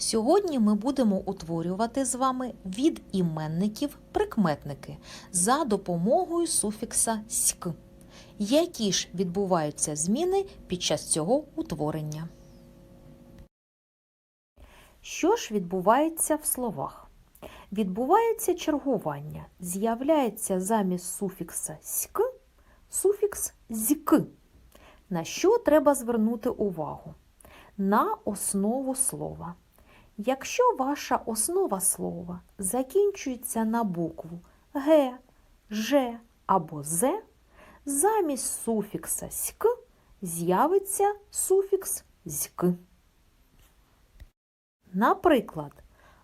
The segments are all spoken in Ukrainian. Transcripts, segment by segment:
Сьогодні ми будемо утворювати з вами від іменників прикметники за допомогою суфікса ськ. Які ж відбуваються зміни під час цього утворення? Що ж відбувається в словах? Відбувається чергування. З'являється замість суфікса ськ суфікс зьк. На що треба звернути увагу? На основу слова. Якщо ваша основа слова закінчується на букву г, ж або з, замість суфікса ськ з'явиться суфікс зьк. Наприклад,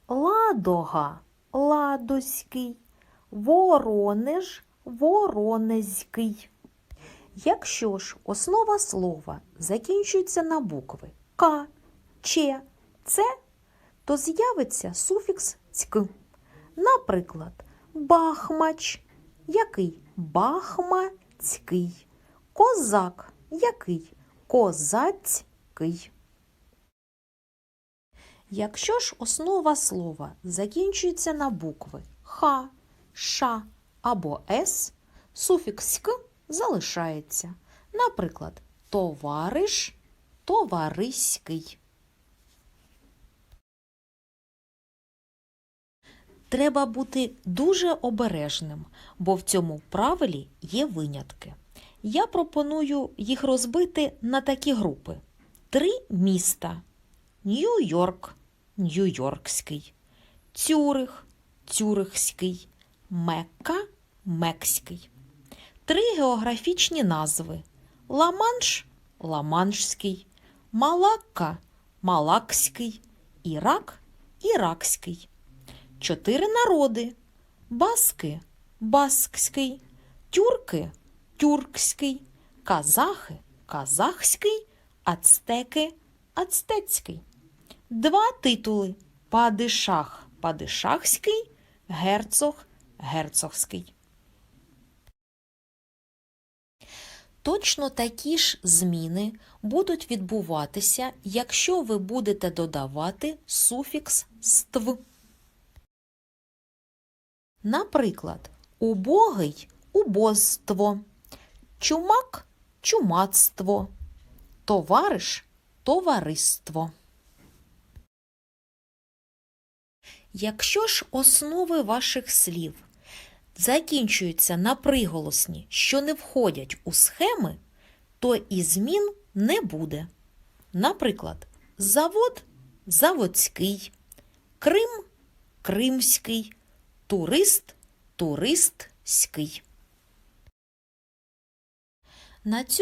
ладога ладоський, воронеж воронезький. Якщо ж основа слова закінчується на букви К, Ч, Ц, то з'явиться суфікс цьк. Наприклад, бахмач, який бахмацький, козак, який козацький. Якщо ж основа слова закінчується на букви Х, Ш або С, суфікс «ськ» залишається. Наприклад, товариш, товариський. Треба бути дуже обережним, бо в цьому правилі є винятки. Я пропоную їх розбити на такі групи: три міста: Нью-Йорк, Нью-Йоркський, Цюрих, Цюрихський, Мекка, Мекський. Три географічні назви: Ла-Манш, Ла-Маншський, Малакка, Малакський, Ірак, Іракський. Чотири народи: Баски, Баскський, Тюрки, Тюркський, Казахи, Казахський, Ацтеки, Ацтецький. Два титули: Падишах, Падишахський, Герцог, Герцогський. Точно такі ж зміни будуть відбуватися, якщо ви будете додавати суфікс ств. Наприклад, убогий убозство, чумак чумацтво, товариш товариство. Якщо ж основи ваших слів закінчуються на приголосні, що не входять у схеми, то і змін не буде. Наприклад, завод заводський, Крим кримський, турист туристський. На цьому